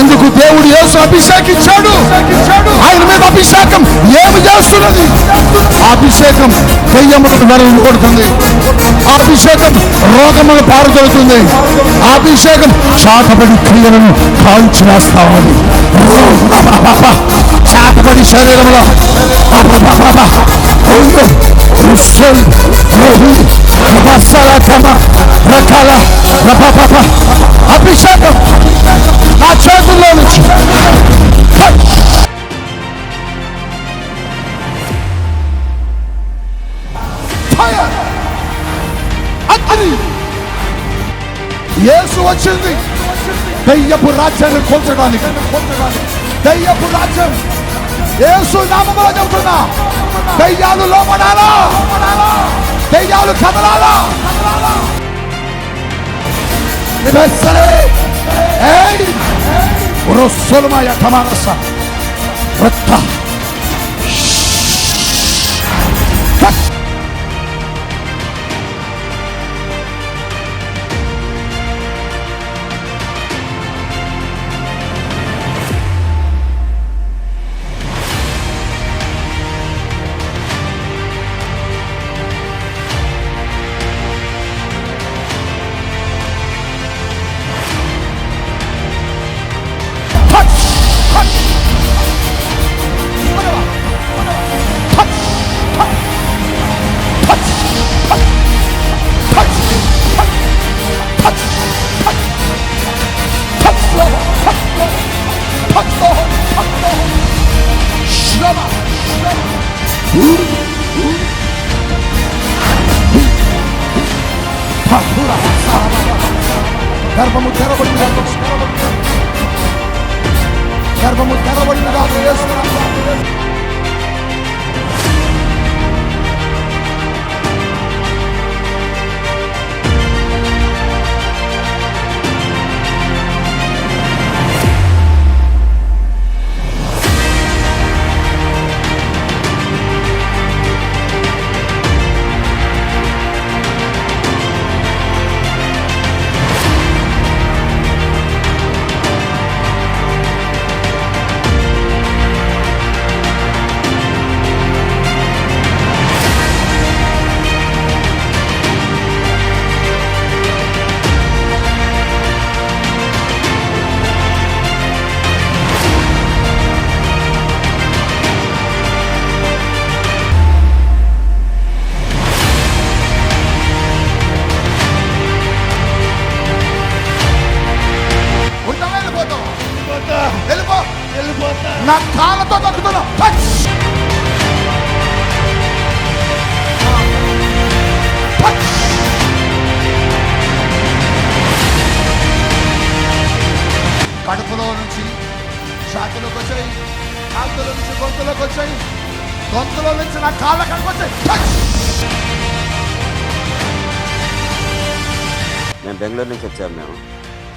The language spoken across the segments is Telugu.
ఎందుకు దేవుడు యేసు అభిషేకించాడు? ఆయన మీద అభిషేకం ఏమి చేస్తున్నది? అభిషేకం దెయ్యములకు వెరలు కొడుతుంది. అభిషేకం రోగములు పారుదొడుతుంది అభిషేకం శాతపడి క్రియలను కాల్చి వేస్తా ఉంది చాటబడి శరీరంలో రకాల అభిషేకం నా చేతుల్లో నుంచి Fire! అగ్ని యేసు వచ్చింది దయ్యపు రాజ్యాన్ని కూల్చడానికి దయ్యపు రాజ్యం యేసు నామములో చెబుతున్నా దయ్యాలు లోపడాలా దయ్యాలు కదలాలా నిబెస్సరే ሮሶልማ ያተማረሳ ረታ గర్భము తెరబడింది తెరబడింది గర్భము తెరబడిన గొంతులోకి వచ్చాయి. గొంతులో నుంచి నా కాళ్ళ వచ్చాయి. టచ్ మేము బెంగళూరు నుంచి వచ్చాము మేము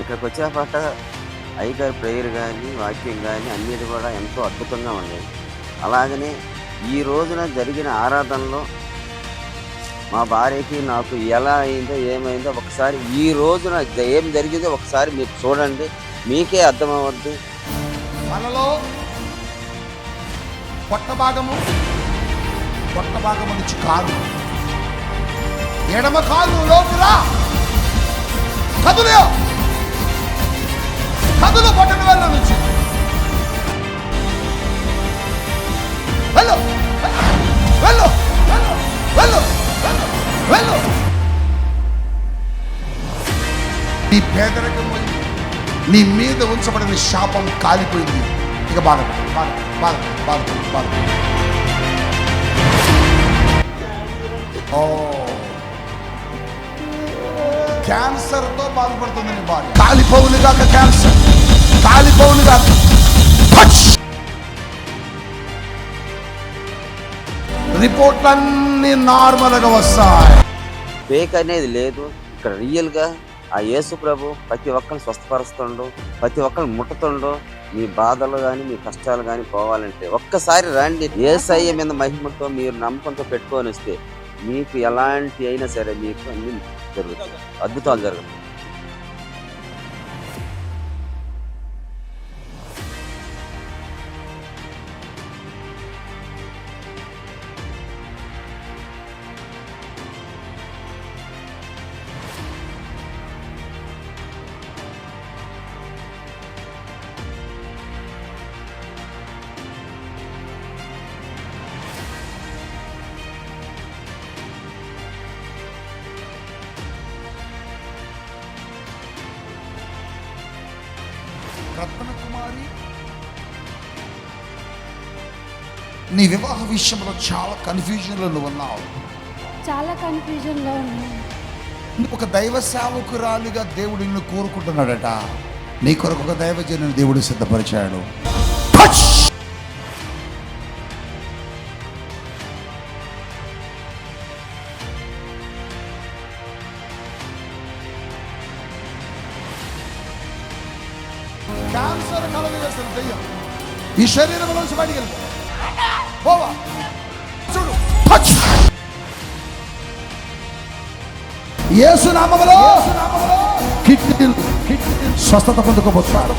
ఇక్కడికి వచ్చే పాట అయ్యగారి ప్రేయర్ కానీ వాక్యం కానీ అన్నిటి కూడా ఎంతో అద్భుతంగా ఉండేది అలాగనే ఈ రోజున జరిగిన ఆరాధనలో మా భార్యకి నాకు ఎలా అయిందో ఏమైందో ఒకసారి ఈ రోజున ఏం జరిగిందో ఒకసారి మీరు చూడండి. మీకే అర్థమవుద్ది. మనలో కొత్త భాగము కొత్త భాగము నుంచి కాలు ఎడమ కాలు లోపురా కదులు. కదులు పట్టణ వెళ్ళ నుంచి. వెళ్ళు. వెళ్ళు. వెళ్ళు. వెళ్ళు. వెళ్ళు నీ పేదరికం నీ మీద ఉంచబడిన శాపం కాలిపోయింది. ఇక బాధ బాధ బాధ బాధ బాధ ఓ క్యాన్సర్తో బాధపడుతుంది నీ బాడీ. కాలిపోవులు కాక క్యాన్సర్ కాలిపోవులు కాక. టచ్ రిపోర్ట్లన్నీ నార్మల్గా వస్తాయి. ఫేక్ అనేది లేదు. ఇక్కడ రియల్గా ఆ యేసు ప్రభు ప్రతి ఒక్కరిని స్వస్థపరుస్తుండు ప్రతి ఒక్కరిని ముట్టుతుండు. మీ బాధలు కానీ మీ కష్టాలు కానీ పోవాలంటే ఒక్కసారి రండి. ఏసయ్య మీద మహిమతో మీరు నమ్మకంతో పెట్టుకొని వస్తే మీకు ఎలాంటి అయినా సరే మీకు అన్ని జరుగుతాయి. అద్భుతాలు జరుగుతాయి. రత్న కుమారి నీ వివాహ విషయంలో చాలా కన్ఫ్యూజన్లో నువ్వు ఉన్నావు. చాలా కన్ఫ్యూజన్లో ఉన్నాను. నువ్వు ఒక దైవ సేవకురాలిగా దేవుడు నిన్ను కోరుకుంటున్నాడట. నీ కొరకు ఒక దైవజనుని దేవుడు సిద్ధపరిచాడు. ఈ శరీరంలో నుంచి బయటికి వెళ్ళిపో పోవా. చూడు. యేసు నామములో కిడ్నీలు స్వస్థత పొందుకోబోతున్నారు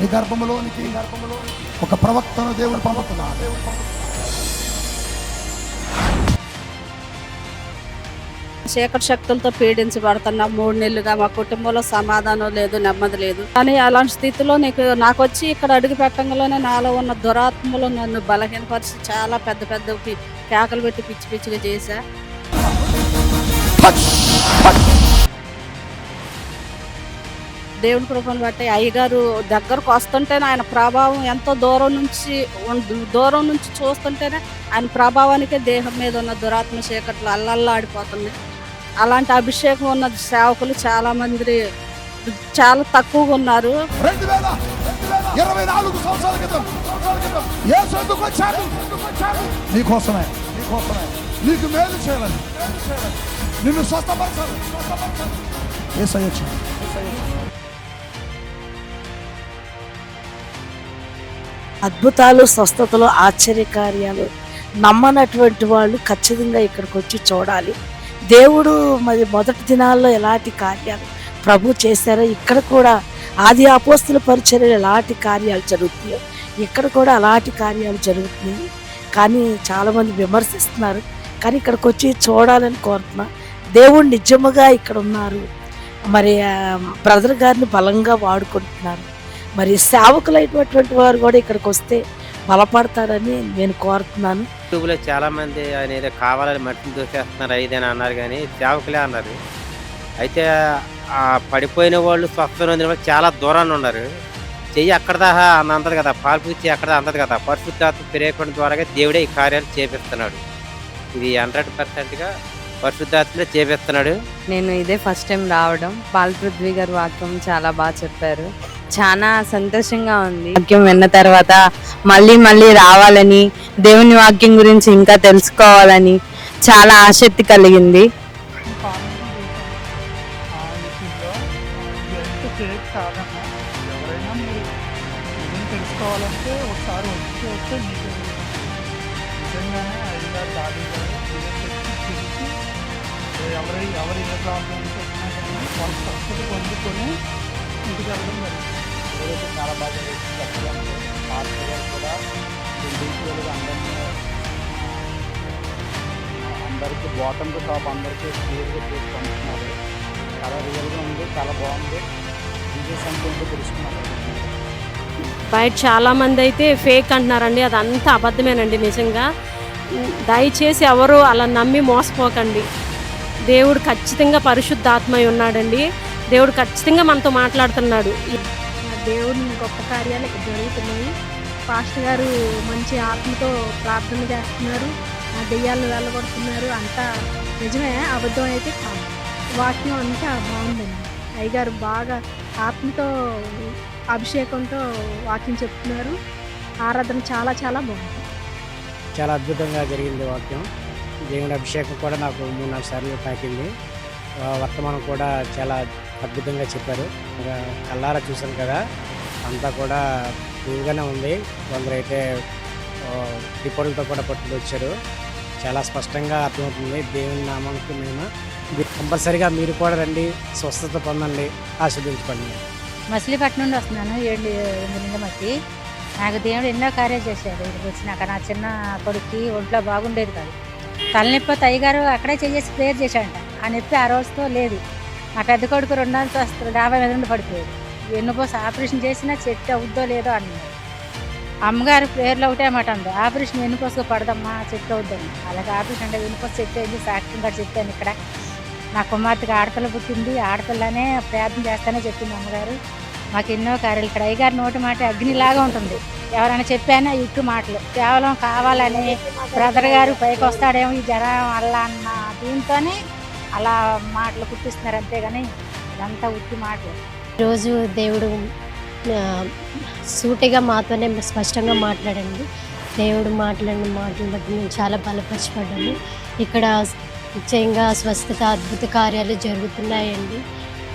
నీ గర్భములోనికి గర్భములో ఒక ప్రవక్తను దేవుడు పంపుతున్నాడు. చీకటి శక్తులతో పీడించబడుతున్నా మూడు నెలలుగా మా కుటుంబంలో సమాధానం లేదు నెమ్మది లేదు. కానీ అలాంటి స్థితిలో నీకు నాకు వచ్చి ఇక్కడ అడుగు పెట్టంగానే నాలో ఉన్న దురాత్మలు నన్ను బలహీనపరిచి చాలా పెద్ద పెద్ద కేకలు పెట్టి పిచ్చి పిచ్చిగా చేశా. దేవుని కృపను బట్టి అయ్యగారు దగ్గరకు వస్తుంటేనే ఆయన ప్రభావం ఎంతో దూరం నుంచి దూరం నుంచి చూస్తుంటేనే ఆయన ప్రభావానికే దేహం మీద ఉన్న దురాత్మ చీకట్లు అల్లల్లాడిపోతుంది. అలాంటి అభిషేకం ఉన్న సేవకులు చాలా మంది చాలా తక్కువగా ఉన్నారు. రెండు వేల ఇరవై నాలుగు సంవత్సరాల క్రితం నీకోసమే నీకోసమే నీకు మేలు చేయాలని నిన్ను స్వస్థపరచాలి స్వస్థపరచాలి. ఏ సయ్యచ్చు అద్భుతాలు స్వస్థతలు ఆశ్చర్యకార్యాలు నమ్మనటువంటి వాళ్ళు ఖచ్చితంగా ఇక్కడికి వచ్చి చూడాలి. దేవుడు మరి మొదటి దినాల్లో ఎలాంటి కార్యాలు ప్రభు చేశారో ఇక్కడ కూడా ఆది అపోస్తుల పరిచర్యలు ఎలాంటి కార్యాలు జరుగుతున్నాయో ఇక్కడ కూడా అలాంటి కార్యాలు జరుగుతున్నాయి. కానీ చాలామంది విమర్శిస్తున్నారు కానీ ఇక్కడికి వచ్చి చూడాలని కోరుతున్నా. దేవుడు నిజముగా ఇక్కడ ఉన్నారు. మరి బ్రదర్ గారిని బలంగా వాడుకుంటున్నారు. మరి సేవకులైనటువంటి వారు కూడా ఇక్కడికి వస్తే బలపడతారని నేను కోరుతున్నాను. యూట్యూబ్లో చాలా మంది ఆయన ఏదో కావాలని మట్టిని దూసేస్తున్నారు అయిదని అన్నారు కానీ సేవకులే అన్నారు. అయితే ఆ పడిపోయిన వాళ్ళు స్వస్థ నొందిన వాళ్ళు చాలా దూరాన్ని ఉన్నారు. చెయ్యి అక్కడ దాకా అని అంతది కదా పాలు పూచి అక్కడ అంతది కదా. పరిశుద్ధాత్మ ప్రేరేపణ ద్వారా దేవుడే ఈ కార్యాలు చేపిస్తున్నాడు. ఇది హండ్రెడ్ పర్సెంట్గా పరిశుద్ధాత్మే చేపిస్తున్నాడు. నేను ఇదే ఫస్ట్ టైం రావడం. బాలపృథ్వీ గారు వాక్యం చాలా బాగా చెప్పారు. చాలా సంతోషంగా ఉంది. వాక్యం విన్న తర్వాత మళ్ళీ మళ్ళీ రావాలని దేవుని వాక్యం గురించి ఇంకా తెలుసుకోవాలని చాలా ఆసక్తి కలిగింది. తెలుసుకోవాలంటే ఒకసారి వచ్చి వస్తే మీకు నిజంగానే అయ్యగారు దాడి తెలిసి ఎవరి ఎవరి ప్రాబ్లమ్స్ వచ్చినా కానీ వాళ్ళు స్వస్థత పొందుకొని ఇంటికి వెళ్ళడం జరుగుతుంది ఏదైతే చాలా బాగా చెప్పాలంటే కూడా ఇండివిజువల్గా అందరినీ అందరికీ బాటమ్ టు టాప్ అందరికీ క్లియర్గా చేసి పంపుతున్నారు చాలా రియల్గా ఉంది చాలా బాగుంది. విజయ్ సంఖ్య తెలుసుకున్నారు. బయట చాలామంది అయితే ఫేక్ అంటున్నారండి. అదంతా అబద్ధమేనండి నిజంగా. దయచేసి ఎవరు అలా నమ్మి మోసపోకండి. దేవుడు ఖచ్చితంగా పరిశుద్ధాత్మై ఉన్నాడండి. దేవుడు ఖచ్చితంగా మనతో మాట్లాడుతున్నాడు. దేవుని గొప్ప కార్యాలు ఇక్కడ జరుగుతున్నాయి. పాస్టర్ గారు మంచి ఆత్మతో ప్రార్థన చేస్తున్నారు. ఆ దెయ్యాలను వెళ్ళగొడుతున్నారు. అంతా నిజమే అబద్ధం అయితే కాదు. వాక్యం అంతా బాగుందండి. అయ్యగారు బాగా ఆత్మతో అభిషేకంతో వాక్యం చెప్తున్నారు. ఆరాధన చాలా చాలా బాగుంది. చాలా అద్భుతంగా జరిగింది వాక్యం. దేవుని అభిషేకం కూడా నాకు మూడు నాలుగు సార్లు తాకింది. వర్తమానం కూడా చాలా అద్భుతంగా చెప్పారు. కల్లారా చూశాను కదా అంతా కూడా క్లీన్గానే ఉంది. కొందరైతే ఆ, రిపోర్టులతో కూడా పట్టుకొచ్చారు. చాలా స్పష్టంగా అర్థమవుతుంది. దేవుని నామానికి మేము కంపల్సరిగా మీరు కూడా రండి స్వస్థత పొందండి ఆస్వాదించుకోండి మచిలీపట్నం నుండి వస్తున్నాను ఏడు ఎనిమిది మట్టి. నాకు దేవుడు ఎన్నో కార్యాలు చేశాడు. ఇక్కడికి వచ్చినాక నా చిన్న కొడుక్కి ఒంట్లో బాగుండేది కాదు. తలనొప్పి అయ్యగారు అక్కడే చేసేసి ప్రేయర్ చేశాడంట. ఆ నొప్పి ఆ రోజుతో లేదు. మా పెద్ద కొడుకు రెండు వస్తుంది డాబా మీద నుండి పడిపోయాడు. ఎన్నుపోసి ఆపరేషన్ చేసినా చెట్టు అవుద్దో లేదో అన్నారు అమ్మగారు పేర్లో ఒకటే మాట అంది. ఆపరేషన్ వెన్నుపోసుకు పడదమ్మా చెట్టు అవుద్దని అలాగే ఆపరేషన్ అంటే వెన్నుపోసు చెట్టు అయింది? సాక్ష్యం కూడా చెప్పాను ఇక్కడ. నా కుమార్తెకి ఆడపిల్ల పుట్టింది. ఆడపిల్లనే ప్రార్థన చేస్తానే చెప్పింది అమ్మగారు. మాకు ఎన్నో కార్యాలు. ఇక్కడ అయ్యగారి నోటి మాట అగ్నిలాగా ఉంటుంది. ఎవరైనా చెప్పానా? ఇట్టు మాటలు. కేవలం కావాలని బ్రదర్ గారు పైకి వస్తాడేమో ఈ జనం వల్ల అన్న దీంతోనే అలా మాటలు కుట్టిస్తున్నారు అంతేగాని ఇదంతా ఉట్టి మాటలు. ఈరోజు దేవుడు సూటిగా మాతోనే స్పష్టంగా మాట్లాడండి. దేవుడు మాట్లాడిన మాటల బట్టి మేము చాలా బలపరచబడ్డాము ఇక్కడ నిశ్చయంగా స్వస్థత అద్భుత కార్యాలు జరుగుతున్నాయండి.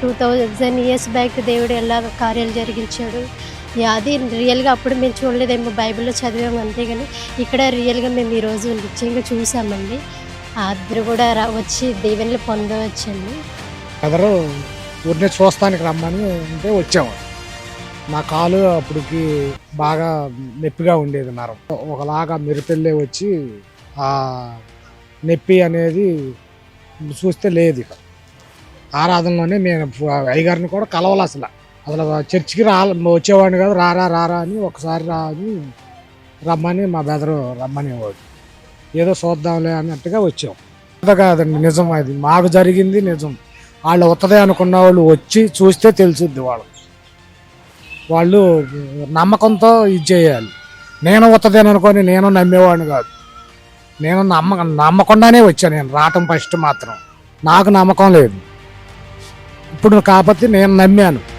టూ థౌజండ్ ఇయర్స్ బ్యాక్ దేవుడు ఎలా కార్యాలు జరిగించాడు? అది రియల్గా అప్పుడు మేము చూడలేదేమో బైబిల్లో చదివాము అంతే కానీ ఇక్కడ రియల్గా మేము ఈరోజు నిశ్చయంగా చూసామండి. అందరూ కూడా వచ్చి దీవెనలు పొందవచ్చండి. ఎవరు ఊరిని చూస్తానికి రమ్మని అంటే వచ్చాము. నా కాలు అప్పటికి బాగా నొప్పిగా ఉండేది నరం ఒకలాగా మెరుపెళ్ళే వచ్చి ఆ నొప్పి అనేది చూస్తే లేదు ఇక. ఆరాధనలోనే నేను అయ్యగారిని కూడా కలవాలి అసలు. అసలు చర్చికి రా వచ్చేవాడిని కాదు రారా రారా అని ఒకసారి రా అని రమ్మని మా బెదరు రమ్మనేవాడు. ఏదో చూద్దాంలే అన్నట్టుగా వచ్చాం. అది కాదండి నిజం అది. మాకు జరిగింది నిజం. వాళ్ళు వస్తుంది అనుకున్న వాళ్ళు వచ్చి చూస్తే తెలుసుద్ది వాళ్ళు వాళ్ళు నమ్మకంతో ఇది చేయాలి. నేను వస్తుంది అనుకొని నేను నమ్మేవాడిని కాదు. నేను నమ్మ నమ్మకుండానే వచ్చాను నేను రావటం ఫస్ట్ మాత్రం. నాకు నమ్మకం లేదు. ఇప్పుడు కాకపోతే నేను నమ్మాను.